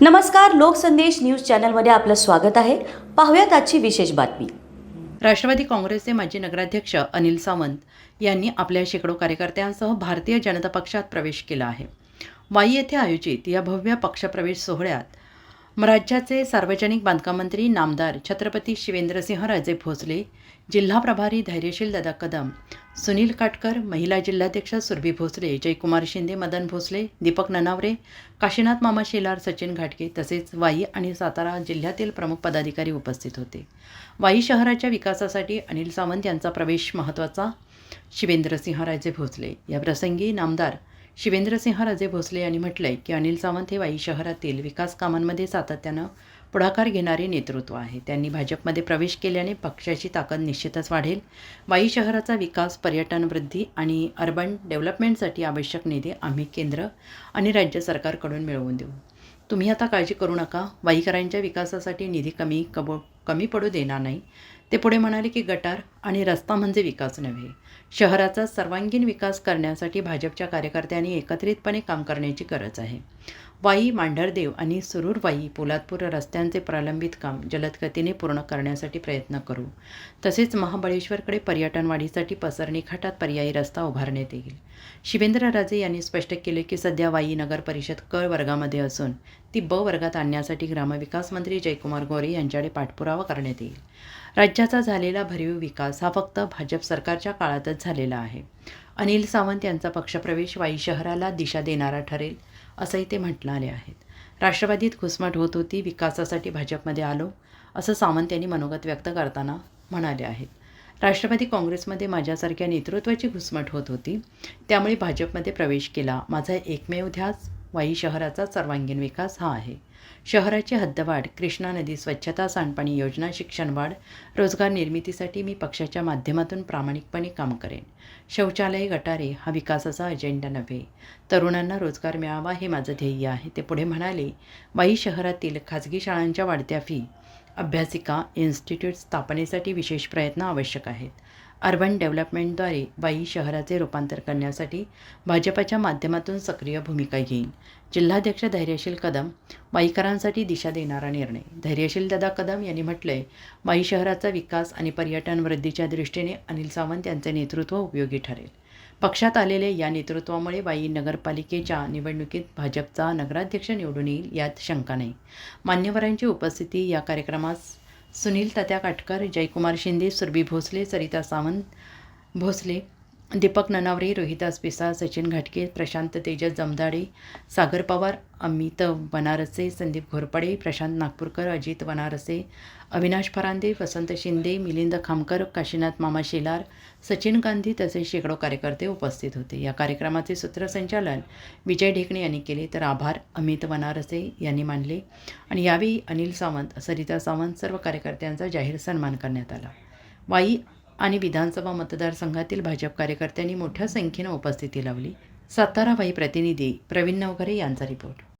नमस्कार लोकसंदेश न्यूज चॅनलमध्ये आपलं स्वागत आहे. पाहूयात आजची विशेष बातमी. राष्ट्रवादी काँग्रेसचे माजी नगराध्यक्ष अनिल सावंत यांनी आपल्या शेकडो कार्यकर्त्यांसह भारतीय जनता पक्षात प्रवेश केला आहे. वाई येथे आयोजित या भव्य पक्षप्रवेश सोहळ्यात राज्याचे सार्वजनिक बांधकाम मंत्री नामदार छत्रपती शिवेंद्रसिंह राजे भोसले जिल्हा प्रभारी धैर्यशील दादा कदम सुनील काटकर महिला जिल्हाध्यक्ष सुरभी भोसले जयकुमार शिंदे मदन भोसले दीपक ननावरे काशीनाथ मामा शेलार सचिन घाटगे तसेच वाई आणि सातारा जिल्ह्यातील प्रमुख पदाधिकारी उपस्थित होते. वाई शहराच्या विकासासाठी अनिल सावंत यांचा प्रवेश महत्त्वाचा शिवेंद्रसिंह राजे भोसले. या प्रसंगी नामदार शिवेंद्रसिंह राजे भोसले यांनी म्हटलंय की अनिल सावंत हे वाई शहरातील विकास कामांमध्ये सातत्यानं पुढाकार घेणारे नेतृत्व आहे. त्यांनी भाजपमध्ये प्रवेश केल्याने पक्षाची ताकद निश्चितच वाढेल. वाई शहराचा विकास पर्यटन वृद्धी आणि अर्बन डेव्हलपमेंटसाठी आवश्यक निधी आम्ही केंद्र आणि राज्य सरकारकडून मिळवून देऊ. तुम्ही आता काळजी करू नका. वाईकरांच्या विकासासाठी निधी कमी कब कमी पडू देणार नाही. ते पुढे म्हणाले की गटार आणि रस्ता म्हणजे विकास नव्हे. शहराचा सर्वांगीण विकास करण्यासाठी भाजपच्या कार्यकर्त्यांनी एकत्रितपणे काम करण्याची गरज आहे. वाई मांढरदेव आणि सुरूर वाई पोलादपूर रस्त्यांचे प्रलंबित काम जलद गतीने पूर्ण करण्यासाठी प्रयत्न करू. तसेच महाबळेश्वरकडे पर्यटन वाढीसाठी पसरणी घाटात पर्यायी रस्ता उभारण्यात येईल. शिवेंद्रराजे यांनी स्पष्ट केले की सध्या वाई नगर परिषद क वर्गामध्ये असून ती ब वर्गात आणण्यासाठी ग्रामविकास मंत्री जयकुमार गोरे यांच्याकडे पाठपुरावा करण्यात येईल. राज्याचा झालेला भरीव विकास हा फक्त भाजप सरकारच्या काळातच झालेला आहे. अनिल सावंत यांचा पक्षप्रवेश वाई शहराला दिशा देणारा ठरेल असंही ते म्हटणारे आहेत. राष्ट्रवादीत घुसमट होत होती विकासासाठी भाजपमध्ये आलो असं सावंत यांनी मनोगत व्यक्त करताना म्हणाले आहेत. राष्ट्रवादी काँग्रेसमध्ये माझ्यासारख्या नेतृत्वाची घुसमट होत होती त्यामुळे भाजपमध्ये प्रवेश केला. माझा एकमेव ध्यास वाई शहराचा सर्वांगीण विकास हा आहे. शहराची हद्दवाढ कृष्णा नदी स्वच्छता सांडपाणी योजना शिक्षण वाढ रोजगार निर्मितीसाठी मी पक्षाच्या माध्यमातून प्रामाणिकपणे काम करेन. शौचालय गटारे हा विकासाचा अजेंडा नव्हे. तरुणांना रोजगार मिळावा हे माझं ध्येय आहे. ते पुढे म्हणाले वाई शहरातील खाजगी शाळांच्या वाढत्या फी अभ्यासिका इन्स्टिट्यूट स्थापनेसाठी विशेष प्रयत्न आवश्यक आहेत. अर्बन डेव्हलपमेंटद्वारे वाई शहराचे रूपांतर करण्यासाठी भाजपाच्या माध्यमातून सक्रिय भूमिका घेईन. जिल्हाध्यक्ष धैर्यशील कदम वाईकरांसाठी दिशा देणारा निर्णय. धैर्यशील दादा कदम यांनी म्हटलंय वाई शहराचा विकास आणि पर्यटन वृद्धीच्या दृष्टीने अनिल सावंत यांचे नेतृत्व उपयोगी ठरेल. पक्षात आलेले या नेतृत्वामुळे वाई नगरपालिकेच्या निवडणुकीत भाजपचा नगराध्यक्ष निवडून येईल यात शंका नाही. मान्यवरांची उपस्थिती या कार्यक्रमास सुनील तात्या काटकर जयकुमार शिंदे सुरभी भोसले सरिता सावंत भोसले दीपक ननावरे रोहिदास पिसा सचिन घाटके प्रशांत तेजस जमदाडे सागर पवार अमित बनारसे संदीप घोरपडे प्रशांत नागपूरकर अजित बनारसे अविनाश फरांदे वसंत शिंदे मिलिंद खामकर काशीनाथ मामा शेलार सचिन गांधी तसेच शेकडो कार्यकर्ते उपस्थित होते. या कार्यक्रमाचे सूत्रसंचालन विजय ढेकणे यांनी केले. तर आभार अमित बनारसे यांनी मानले. आणि यावेळी अनिल सावंत सरिता सावंत सर्व कार्यकर्त्यांचा जाहीर सन्मान करण्यात आला. वाई आणि विधानसभा मतदारसंघातील भाजप कार्यकर्त्यांनी मोठ्या संख्येनं उपस्थिती लावली. साताराबाई प्रतिनिधी प्रवीण नवघरे यांचा रिपोर्ट.